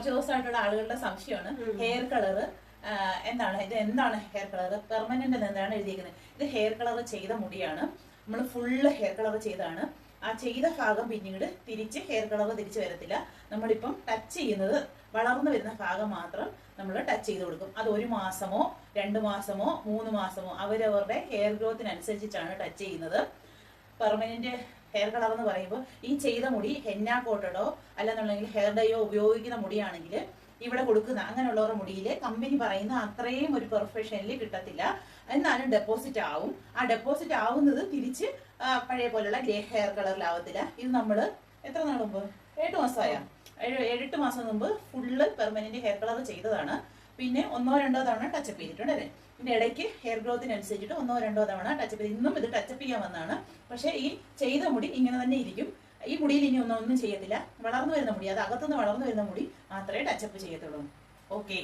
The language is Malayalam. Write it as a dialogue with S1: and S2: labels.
S1: കുറച്ച് ദിവസമായിട്ടുള്ള ആളുകളുടെ സംശയമാണ്. ഹെയർ കളറ് എന്താണ്? ഇത് എന്താണ് ഹെയർ കളർ പെർമനന്റ് എന്താണ് എഴുതിയിരിക്കുന്നത് ഇത് ഹെയർ കളർ ചെയ്ത മുടിയാണ്. നമ്മൾ ഫുള്ള് ഹെയർ കളർ ചെയ്താണ് ആ ചെയ്ത ഭാഗം പിന്നീട് തിരിച്ച് ഹെയർ കളർ തിരിച്ച് വരത്തില്ല. നമ്മളിപ്പം ടച്ച് ചെയ്യുന്നത് വളർന്നു വരുന്ന ഭാഗം മാത്രം നമ്മൾ ടച്ച് ചെയ്ത് കൊടുക്കും. അത് ഒരു മാസമോ രണ്ട് മാസമോ മൂന്ന് മാസമോ അവരവരുടെ ഹെയർ ഗ്രോത്തിനനുസരിച്ചിട്ടാണ് ടച്ച് ചെയ്യുന്നത്. പെർമനന്റ് ഹെയർ കളർ എന്ന് പറയുമ്പോൾ ഈ ചെയ്ത മുടി ഹെന്ന കോട്ടഡോ അല്ലെന്നുണ്ടെങ്കിൽ ഹെയർ ഡയോ ഉപയോഗിക്കുന്ന മുടിയാണെങ്കിൽ ഇവിടെ കൊടുക്കുന്ന അങ്ങനെയുള്ളവരുടെ മുടിയിൽ കമ്പനി പറയുന്ന അത്രയും ഒരു പെർഫെക്ഷനിൽ കിട്ടത്തില്ല. എന്നാലും ഡെപ്പോസിറ്റ് ആവും. ആ ഡെപ്പോസിറ്റ് ആവുന്നത് തിരിച്ച് പഴയ പോലെയുള്ള ഗ്രേ ഹെയർ കളറിലാവത്തില്ല ഇത് നമ്മൾ എത്ര നാൾ മുമ്പ്? എട്ട് മാസമായ? ഏഴ് ഏഴെട്ട് മാസം മുമ്പ് ഫുള്ള് പെർമനന്റ് ഹെയർ കളർ ചെയ്തതാണ്. പിന്നെ ഒന്നോ രണ്ടോ തവണ ടച്ചപ്പ് ചെയ്തിട്ടുണ്ട് അല്ലേ? പിന്നെ ഇടയ്ക്ക് ഹെയർ ഗ്രോത്തിനനുസരിച്ചിട്ട് ഒന്നോ രണ്ടോ തവണ ടച്ചപ്പ് ചെയ്ത് ഇന്നും ഇത് ടച്ചപ്പ് ചെയ്യാൻ വന്നതാണ്. പക്ഷേ ഈ ചെയ്ത മുടി ഇങ്ങനെ തന്നെ ഇരിക്കും. ഈ മുടിയിൽ ഇനി ഒന്നും ഒന്നും ചെയ്യത്തില്ല. വളർന്നു വരുന്ന മുടി അത് അകത്തുനിന്ന് വളർന്നു വരുന്ന മുടി മാത്രമേ ടച്ചപ്പ് ചെയ്യത്തുള്ളൂ. ഓക്കെ